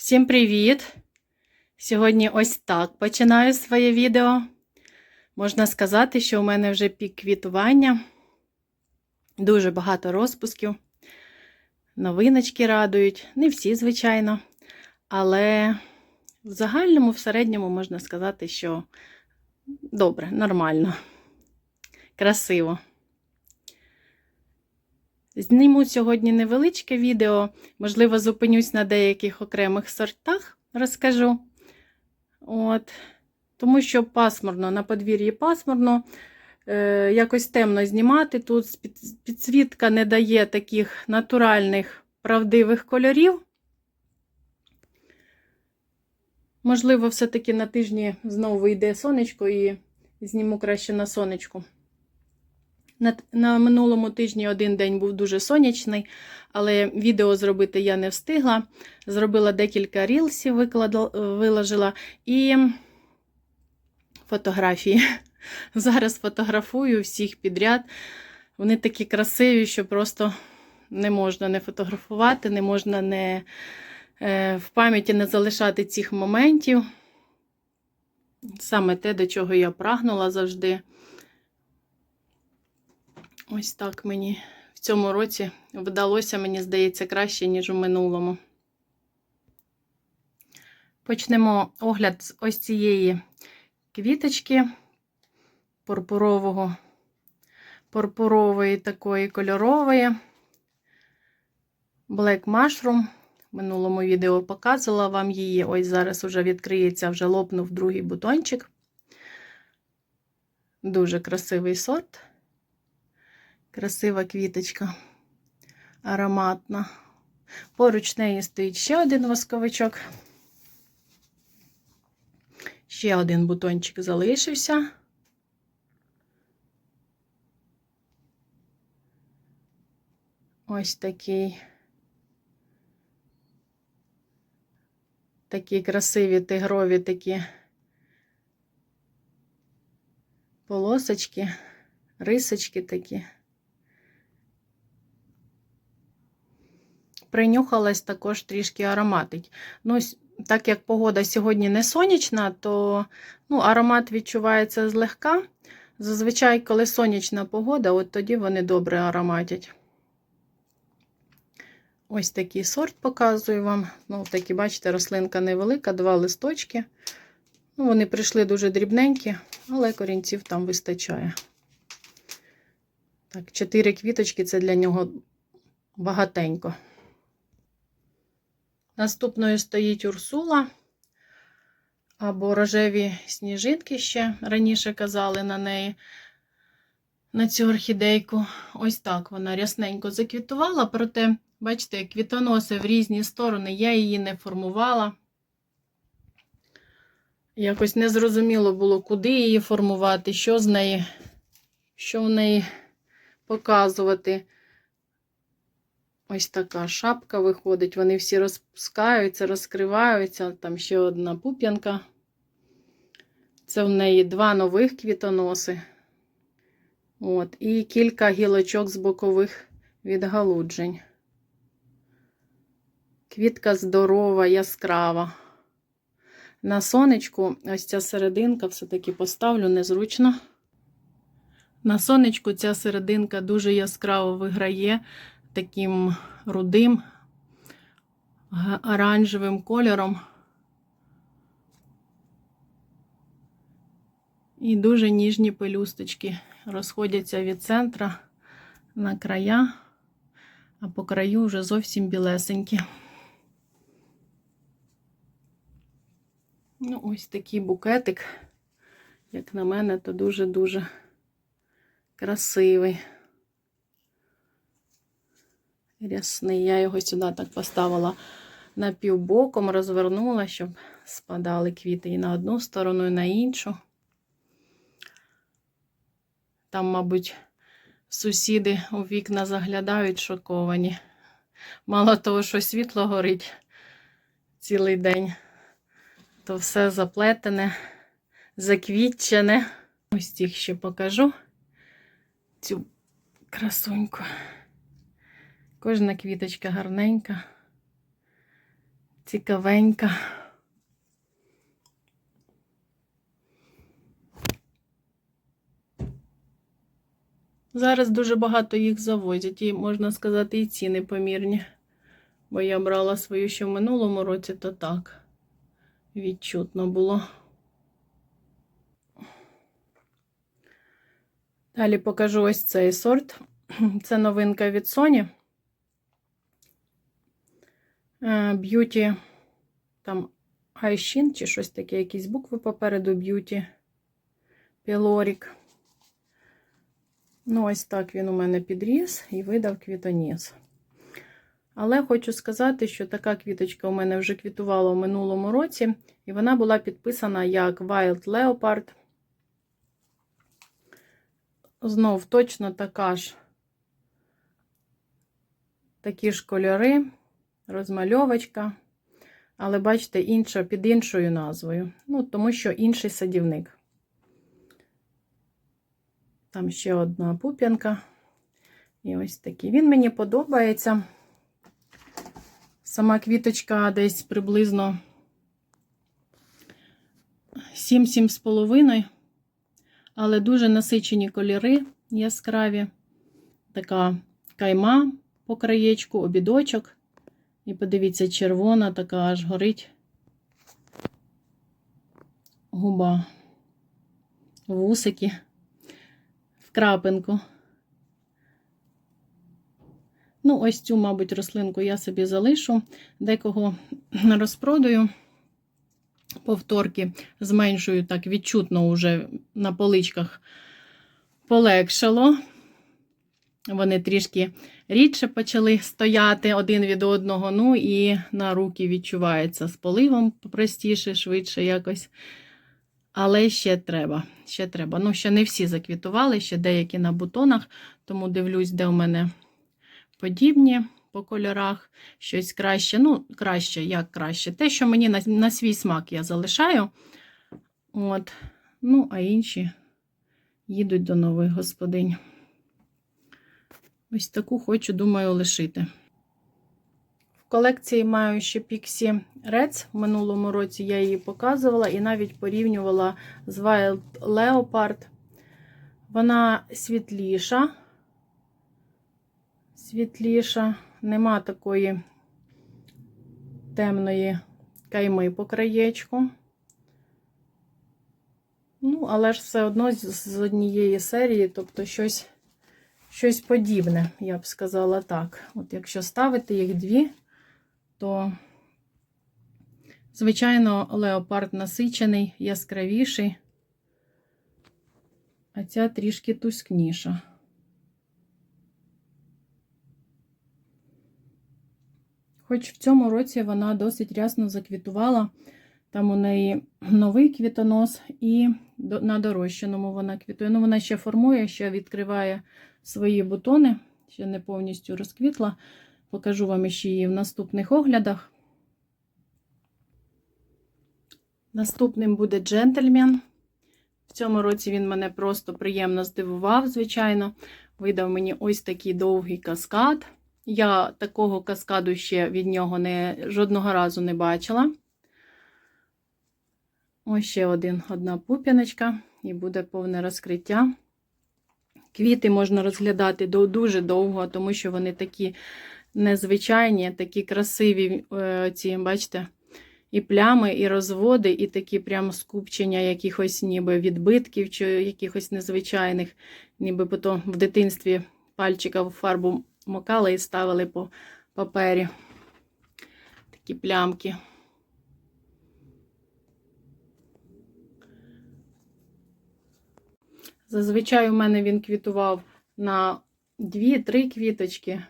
Всім привіт! Сьогодні ось так починаю своє відео. Можна сказати, що у мене вже пік квітування, дуже багато розпусків, новиночки радують, не всі, звичайно, але в загальному, в середньому можна сказати, що добре, нормально, красиво. Зніму сьогодні невеличке відео, можливо, зупинюсь на деяких окремих сортах, розкажу. От. Тому що пасмурно, на подвір'ї пасмурно, е, якось темно знімати. Тут підсвітка не дає таких натуральних правдивих кольорів. Можливо, все-таки на тижні знову вийде сонечко і зніму краще на сонечку. На, минулому тижні один день був дуже сонячний, але відео зробити я не встигла. Зробила декілька рілсів, викладала, виложила і фотографії. Зараз фотографую всіх підряд. Вони такі красиві, що просто не можна не фотографувати, не можна не, е, в пам'яті не залишати цих моментів. Саме те, до чого я прагнула завжди. Ось так мені в цьому році вдалося, мені здається, краще, ніж у минулому. Почнемо огляд з ось цієї квіточки пурпурового, пурпурової такої кольорової. Black Mushroom. В минулому відео показувала вам її. Ось зараз вже відкриється, вже лопнув другий бутончик. Дуже красивий сорт. Красива квіточка, ароматна. Поруч неї стоїть ще один восковичок. Ще один бутончик залишився. Ось такий. Такі красиві тигрові такі полосочки, рисочки такі. Принюхалась також трішки ароматить. Ну, так як погода сьогодні не сонячна, то ну, аромат відчувається злегка. Зазвичай, коли сонячна погода, от тоді вони добре ароматять. Ось такий сорт показую вам. Ну, такі, бачите, рослинка невелика, два листочки. Ну, вони прийшли дуже дрібненькі, але корінців там вистачає. Так, чотири квіточки це для нього багатенько. Наступною стоїть Урсула або рожеві сніжинки ще раніше казали на неї, на цю орхідейку. Ось так вона рясненько заквітувала, проте, бачите, квітоноси в різні сторони, я її не формувала. Якось незрозуміло було, куди її формувати, що з неї, що в неї показувати. Ось така шапка виходить. Вони всі розпускаються, розкриваються. Там ще одна пуп'янка. Це в неї два нових квітоноси. От, і кілька гілочок з бокових відгалуджень. Квітка здорова, яскрава. На сонечку ось ця серединка все-таки поставлю незручно. На сонечку ця серединка дуже яскраво виграє таким рудим, оранжевим кольором. І дуже ніжні пелюсточки розходяться від центра на края, а по краю вже зовсім білесенькі. Ну, ось такий букетик, як на мене, то дуже-дуже красивий. Рясний. Я його сюди так поставила напівбоком, розвернула, щоб спадали квіти і на одну сторону, і на іншу. Там, мабуть, сусіди у вікна заглядають шоковані. Мало того, що світло горить цілий день, то все заплетене, заквітчене. Ось їх ще покажу цю красуньку. Кожна квіточка гарненька. цікавенька. Зараз дуже багато їх завозять, і можна сказати, і ціни помірні. Бо я брала свою ще в минулому році, то так відчутно було. Далі покажу ось цей сорт. Це новинка від Sony. Б'юті, там Айшін чи щось таке, якісь букви попереду б'юті. Пілорік. Ну, ось так він у мене підріс і видав квітоніс. Але хочу сказати, що така квіточка у мене вже квітувала у минулому році, і вона була підписана як Wild Leopard. Знов точно така ж, такі ж кольори, розмальовочка. Але бачите, інша під іншою назвою. Ну, тому що інший садівник. Там ще одна пуп'янка. І ось такий. Він мені подобається. Сама квіточка десь приблизно 7-7,5, але дуже насичені кольори яскраві. Така кайма по краєчку, обідочок. І подивіться, червона, така аж горить губа, вусики в крапинку. Ну, ось цю, мабуть, рослинку я собі залишу, декого розпродаю. Повторки зменшую так відчутно уже на поличках полегшало. Вони трішки рідше почали стояти один від одного. Ну і на руки відчувається з поливом простіше, швидше якось. Але ще треба. Ще треба. Ну, ще не всі заквітували, ще деякі на бутонах, тому дивлюсь, де у мене подібні по кольорах. Щось краще. Ну, краще, як краще. Те, що мені на, на свій смак я залишаю. От. Ну, а інші їдуть до нових господинь. Ось таку хочу, думаю, лишити. В колекції маю ще Pixie Reds. В минулому році я її показувала і навіть порівнювала з Wild Leopard. Вона світліша. Світліша, нема такої темної кайми по краєчку. Ну, але ж все одно з, однієї серії, тобто щось щось подібне, я б сказала так. От якщо ставити їх дві, то, звичайно, леопард насичений, яскравіший, а ця трішки тускніша. Хоч в цьому році вона досить рясно заквітувала. Там у неї новий квітонос, і на дорощеному вона квітує. Ну, вона ще формує, ще відкриває свої бутони, ще не повністю розквітла. Покажу вам ще її в наступних оглядах. Наступним буде джентльмен. В цьому році він мене просто приємно здивував, звичайно. Видав мені ось такий довгий каскад. Я такого каскаду ще від нього не, жодного разу не бачила. Ось ще один, одна пуп'яночка, і буде повне розкриття. Квіти можна розглядати дуже довго, тому що вони такі незвичайні, такі красиві, е, ці, бачите, і плями, і розводи, і такі прям скупчення якихось ніби відбитків чи якихось незвичайних, ніби потім в дитинстві пальчика в фарбу макали і ставили по папері. Такі плямки. Зазвичай у мене він квітував на 2-3 квіточки.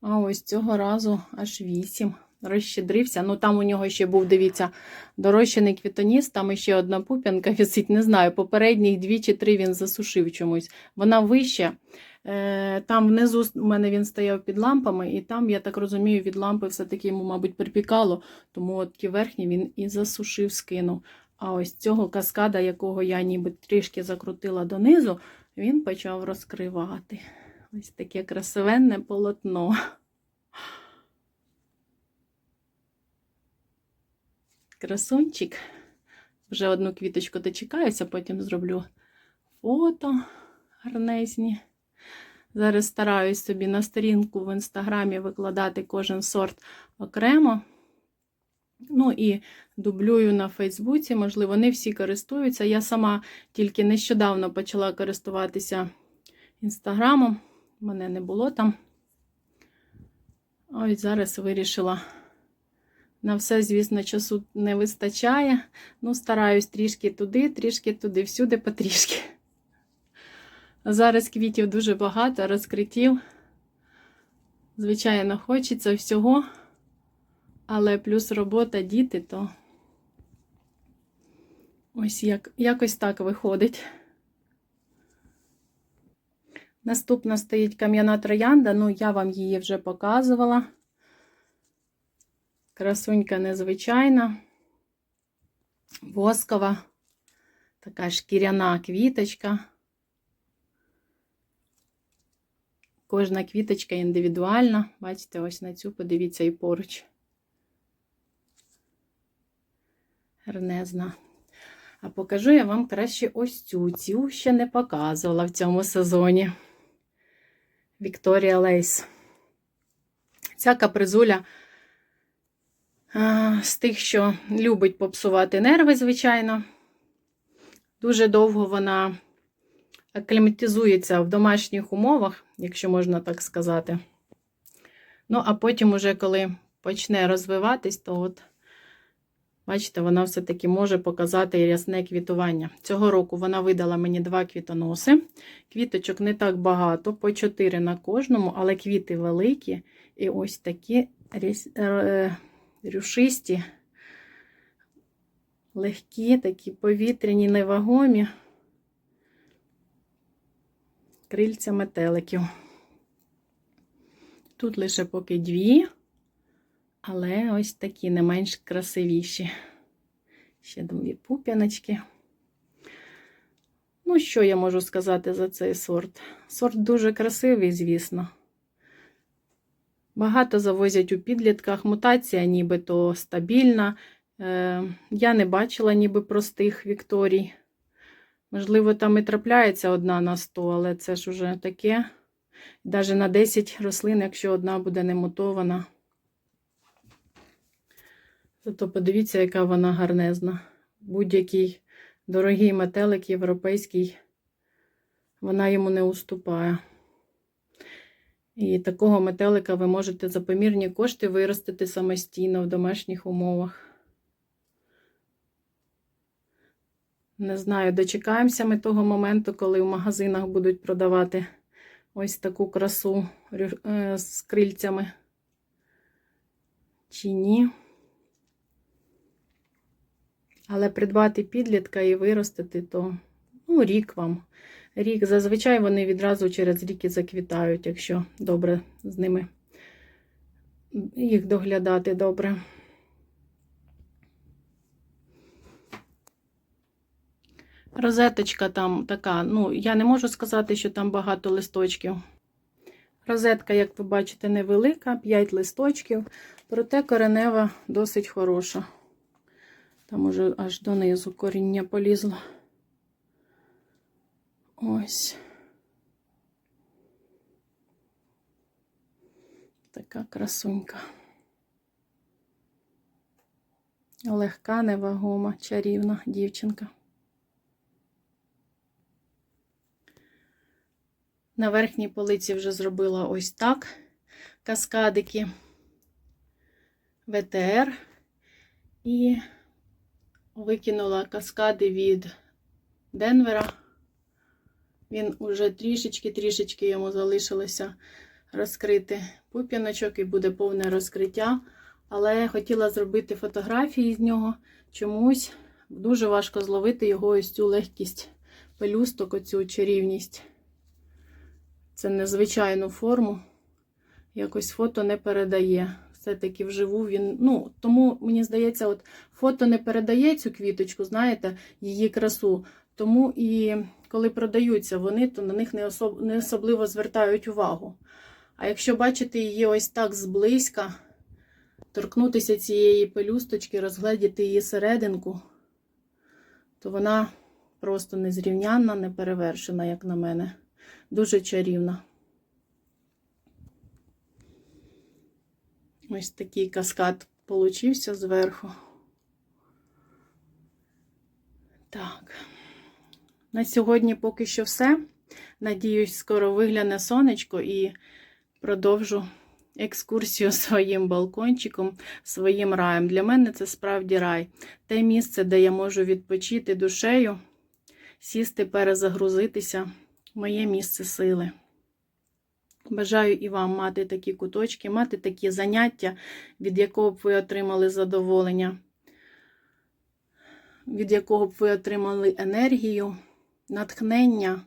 А ось цього разу аж 8. Розщедрився. Ну, там у нього ще був, дивіться, дорощений квітоніс, там ще одна пуп'янка висить, не знаю, попередніх дві чи три він засушив чомусь. Вона вища. Е, там внизу у мене він стояв під лампами, і там, я так розумію, від лампи все-таки йому, мабуть, припікало, тому от ті верхні він і засушив, скинув. А ось цього каскада, якого я ніби трішки закрутила донизу, він почав розкривати. Ось таке красивенне полотно. Красунчик. Вже одну квіточку дочекаюся, потім зроблю фото гарнезні. Зараз стараюсь собі на сторінку в інстаграмі викладати кожен сорт окремо. Ну і дублюю на Фейсбуці, можливо, не всі користуються. Я сама тільки нещодавно почала користуватися інстаграмом. Мене не було там. Ось зараз вирішила. На все, звісно, часу не вистачає. Ну, стараюсь трішки туди, трішки туди, всюди потрішки. Зараз квітів дуже багато, розкриттів. Звичайно, хочеться всього, але плюс робота, діти, то ось як, якось так виходить. Наступна стоїть кам'яна троянда, ну я вам її вже показувала. Красунька незвичайна, воскова, така шкіряна квіточка. Кожна квіточка індивідуальна. Бачите, ось на цю, подивіться і поруч. Гарнезна. А покажу я вам краще ось цю. Цю ще не показувала в цьому сезоні. Вікторія Лейс. Ця капризуля а, з тих, що любить попсувати нерви, звичайно. Дуже довго вона акліматизується в домашніх умовах, якщо можна так сказати. Ну, а потім, уже коли почне розвиватись, то от, бачите, вона все-таки може показати рясне квітування. Цього року вона видала мені два квітоноси. Квіточок не так багато, по 4 на кожному, але квіти великі. І ось такі рюшисті, легкі, такі повітряні, невагомі крильця метеликів. Тут лише поки дві, але ось такі не менш красивіші. Ще дві пуп'яночки. Ну, що я можу сказати за цей сорт? Сорт дуже красивий, звісно. Багато завозять у підлітках. Мутація нібито стабільна. Е, Я не бачила ніби простих Вікторій. Можливо, там і трапляється одна на 100, але це ж уже таке. Навіть на 10 рослин, якщо одна буде не мутована. Зато подивіться, яка вона гарнезна. Будь-який дорогий метелик європейський, вона йому не уступає. І такого метелика ви можете за помірні кошти виростити самостійно в домашніх умовах. Не знаю, дочекаємося ми того моменту, коли в магазинах будуть продавати ось таку красу е, з крильцями. Чи ні. Але придбати підлітка і виростити, то ну, рік вам. Рік. Зазвичай вони відразу через рік і заквітають, якщо добре з ними їх доглядати добре. Розеточка там така, ну, я не можу сказати, що там багато листочків. Розетка, як ви бачите, невелика, 5 листочків, проте коренева досить хороша. Там уже аж донизу коріння полізло. Ось. Така красунька. Легка, невагома, чарівна дівчинка. На верхній полиці вже зробила ось так каскадики ВТР і викинула каскади від Денвера. Він уже трішечки-трішечки йому залишилося розкрити пуп'яночок і буде повне розкриття. Але я хотіла зробити фотографії з нього. Чомусь дуже важко зловити його ось цю легкість пелюсток, оцю чарівність. Це незвичайну форму. Якось фото не передає. Все-таки вживу він. Ну, тому, мені здається, от фото не передає цю квіточку, знаєте, її красу. Тому і коли продаються вони, то на них не, особ... не особливо звертають увагу. А якщо бачити її ось так зблизька, торкнутися цієї пелюсточки, розгледіти її серединку, то вона просто незрівнянна, неперевершена, як на мене. Дуже чарівна. Ось такий каскад получився зверху. Так. На сьогодні поки що все. Надіюсь, скоро вигляне сонечко і продовжу екскурсію своїм балкончиком, своїм раєм. Для мене це справді рай. Те місце, де я можу відпочити душею, сісти, перезагрузитися. Моє місце сили. Бажаю і вам мати такі куточки, мати такі заняття, від якого б ви отримали задоволення, від якого б ви отримали енергію, натхнення,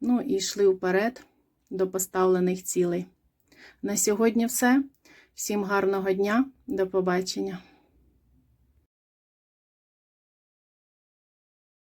ну і йшли вперед до поставлених цілей. На сьогодні все. Всім гарного дня, до побачення.